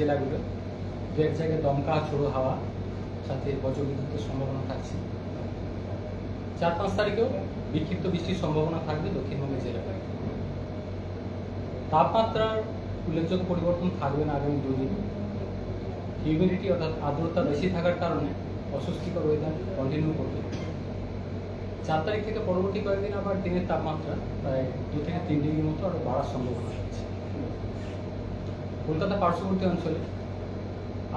জেলাগুলো। দু এক জায়গায় দমকা ছোড়ো হাওয়া সাথে বজ্রবিদ্যুতের সম্ভাবনা থাকছে। চার পাঁচ তারিখেও বিক্ষিপ্ত বৃষ্টির সম্ভাবনা থাকবে দক্ষিণবঙ্গের জেলায়। তাপমাত্রার উল্লেখযোগ্য পরিবর্তন থাকবে না আগামী দুদিন হিউমিডিটি অর্থাৎ আর্দ্রতা বেশি থাকার কারণে অস্বস্তিকর ওয়েদার কন্টিনিউ করবে। চার তারিখ থেকে পরবর্তী কয়েকদিন আবার দিনের তাপমাত্রা প্রায় দু থেকে তিন ডিগ্রির মতো আরও বাড়ার সম্ভাবনা রয়েছে। কলকাতা পার্শ্ববর্তী অঞ্চলে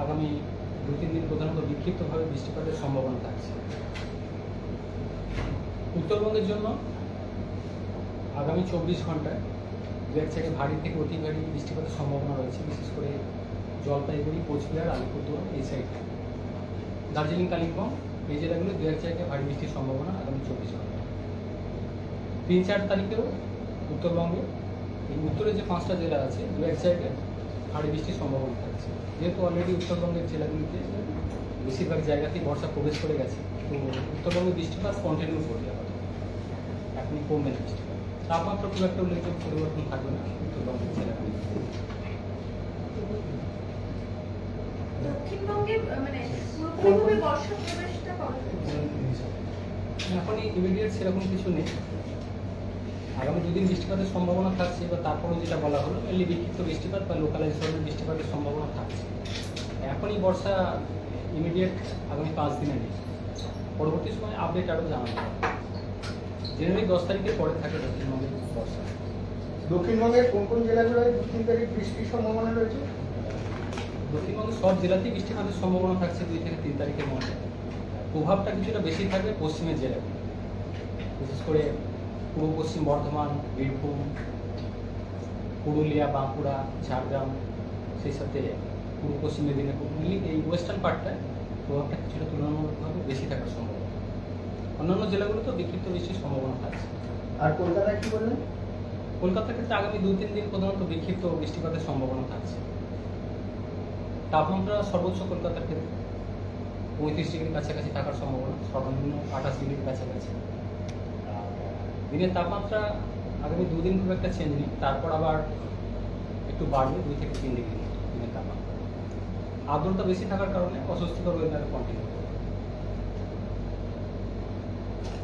আগামী দু তিন দিন প্রধানত বিক্ষিপ্তভাবে বৃষ্টিপাতের সম্ভাবনা থাকছে। উত্তরবঙ্গের জন্য আগামী চব্বিশ ঘন্টায় দু এক জায়গায় ভারী থেকে অতি ভারী বৃষ্টিপাতের সম্ভাবনা রয়েছে, বিশেষ করে জলপাইগুড়ি, কোচবিহার, আলিপুরদুয়ার এই সাইডে দার্জিলিং, কালিম্পং, এই জেলাগুলো দু এক জায়গায় ভারী বৃষ্টির সম্ভাবনা আগামী চব্বিশ ঘণ্টা তিন চার তারিখেও উত্তরবঙ্গে, এই উত্তরের যে পাঁচটা জেলা আছে, দু এক জায়গায় ভারী বৃষ্টির সম্ভাবনা থাকছে। যেহেতু অলরেডি উত্তরবঙ্গের জেলাগুলিতে বেশিরভাগ জায়গাতেই বর্ষা প্রবেশ করে গেছে তো উত্তরবঙ্গে বৃষ্টিপাত কন্টিনিউ করবে আপাতত এখনই কমবে না বৃষ্টিপাত। তাপমাত্রা খুব একটা উল্লেখযোগ্য পরিবর্তন থাকবে না উত্তরবঙ্গের জেলাগুলিতে। দক্ষিণবঙ্গে মানে পুরোপুরিভাবে বর্ষা প্রবেশটা কবে এখনই ইমিডিয়েট সেরকম কিছু নেই। আগামী দুদিন বৃষ্টিপাতের সম্ভাবনা থাকছে বা তারপরেও যেটা বলা হলো মেনলি বিক্ষিপ্ত বৃষ্টিপাত বা লোকালাইজ ধরনের বৃষ্টিপাতের সম্ভাবনা থাকছে। এখনই বর্ষা ইমিডিয়েট আগামী পাঁচ দিনে নেই। পরবর্তী সময় আপডেট আরও জানানো হবে। জেনারেলি দশ তারিখের পরে থাকে দক্ষিণবঙ্গের বর্ষা। দক্ষিণবঙ্গের কোন কোন জেলাগুলোয় দু তিন তারিখ বৃষ্টির সম্ভাবনা রয়েছে? দক্ষিণবঙ্গের সব জেলাতেই বৃষ্টিপাতের সম্ভাবনা থাকছে দুই থেকে তিন তারিখের মধ্যে। প্রভাবটা কিছুটা বেশি থাকবে পশ্চিমের জেলায় বিশেষ করে পূর্ব পশ্চিম বর্ধমান বীরভূম পুরুলিয়া বাঁকুড়া ঝাড়গ্রাম সেই সাথে পূর্ব পশ্চিম মেদিনীপুর মিলি এই ওয়েস্টার্ন পার্টটায় প্রভাবটা কিছুটা তুলনামূলকভাবে বেশি থাকার সম্ভাবনা। অন্যান্য জেলাগুলোতেও বিক্ষিপ্ত বৃষ্টির সম্ভাবনা থাকছে আর কলকাতায় কি বললেন? কলকাতার ক্ষেত্রে আগামী দু তিন দিন প্রধানত বিক্ষিপ্ত বৃষ্টিপাতের সম্ভাবনা থাকছে। তাপমাত্রা সর্বোচ্চ কলকাতার ক্ষেত্রে পঁয়ত্রিশ ডিগ্রির কাছাকাছি থাকার সম্ভাবনা সর্বনিম্ন আঠাশ ডিগ্রির কাছাকাছি। দিনের তাপমাত্রা আগামী দুদিন খুব একটা চেঞ্জ নেই। তারপর আবার একটু বাড়বে দুই থেকে তিন ডিগ্রি দিনের তাপমাত্রা। আর্দ্রতা বেশি থাকার কারণে অস্বস্তিকর ওয়েদার কন্টিনিউ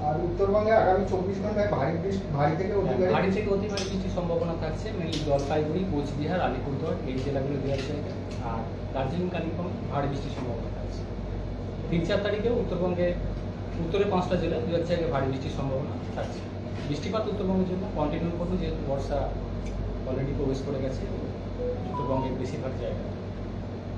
আর উত্তরবঙ্গে আগামী চব্বিশ ঘন্টায় ভারী বৃষ্টি ভারী থেকে অতি হ্যাঁ, ভারী থেকে অতি ভারী বৃষ্টির সম্ভাবনা থাকছে মেনলি জলপাইগুড়ি কোচবিহার আলিপুরদুয়ার এই জেলাগুলো দেওয়ার জায়গায়। আর দার্জিলিং কালিম্পং ভারী বৃষ্টির সম্ভাবনা থাকছে। তিন চার তারিখেও উত্তরবঙ্গে উত্তরের পাঁচটা জেলায় দু এক জায়গায় ভারী বৃষ্টির সম্ভাবনা থাকছে। বৃষ্টিপাত উত্তরবঙ্গের জন্য কন্টিনিউ করবে যেহেতু বর্ষা অলরেডি প্রবেশ করে গেছে উত্তরবঙ্গের বেশিরভাগ জায়গায়।